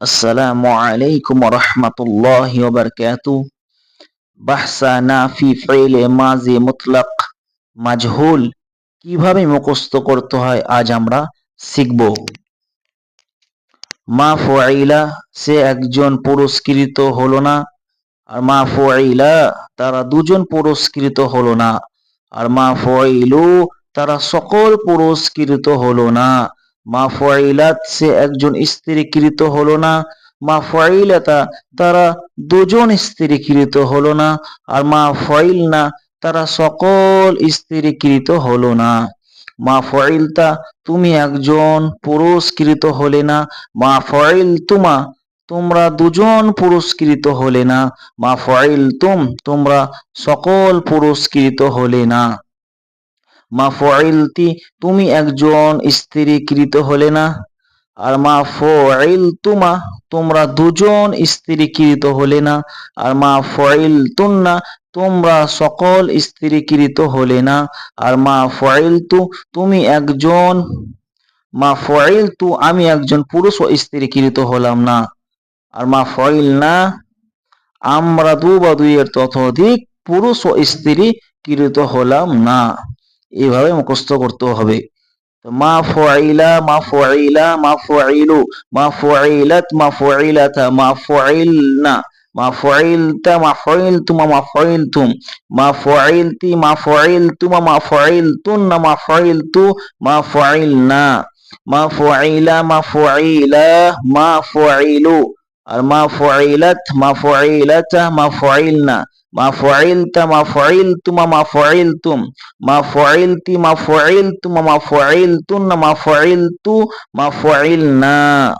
আসসালামু আলাইকুম রহমতুল্লাহ বারকাতু বাহসা নাফি ফেলে মাঝে মুতলাক। মাজহুল, কীভাবে মুখস্থ করতে হয় আজ আমরা শিখব। মা ফুআইলা সে একজন পুরস্কৃত হলো না। আর মা ফুআইলা তারা দুজন পুরস্কৃত হলো না। আর মা ফুআইলু তারা সকল পুরস্কৃত হলো না। মা ফুআইলাত সে একজন স্ত্রীকৃত হলো না। মা ফুআইলাতা তারা দুজন স্ত্রীকৃত হলো না। আর মা ফুআইলনা তারা সকল স্ত্রীকৃত হলো না। মা ফুআইলতা তুমি একজন পুরস্কৃত হলে না। মা ফুআইল তুমা তোমরা দুজন পুরস্কৃত হলে না। মা ফুআইল তুম তোমরা সকল পুরস্কৃত হলে না। মা ফুআইলতি তুমি একজন স্ত্রীকৃত হলে না? আর মা ফুআইল তুমা তোমরা দুজন স্ত্রীকৃত হলে না? আর মা ফুআইল তুন্না তোমরা সকল স্ত্রীকৃত হলে না? আর মা ফুআইল তু তুমি একজন মা ফুআইল তু আমি একজন পুরুষ ও স্ত্রীকৃত হলাম না। আর মা ফুআইল না আমরা দু বা দুইয়ের ততোধিক পুরুষ ও স্ত্রীকৃত হলাম না। এভাবে মুখস্থ করতে হবে। মা ফুআইলা মা ফুআইলা মা ফুআইলু মা ফুআইলাত মা ফুআইলাতা মা ফুআইলনা মা ফুআইলতা মা ফুআইলতুমা মা ফুআইলতুম মা ফুআইলতি মা ফুআইলতুমা মা ফুআইলতুন্না মা ফুআইলতু মা ফুআইলনা মা ফুআইলা মা ফুআইলা মা ফুআইলু আর মা ফুআইলাত মা ফুআইলাতা মা ফুআইলনা মা ফুআইলতা, মা ফুআইলতুমা, মা ফুআইলতুম, মা ফুআইলতি, মা ফুআইলতুমা, মা ফুআইলতুন্না মা ফুআইলতু, মা ফুআইলনা।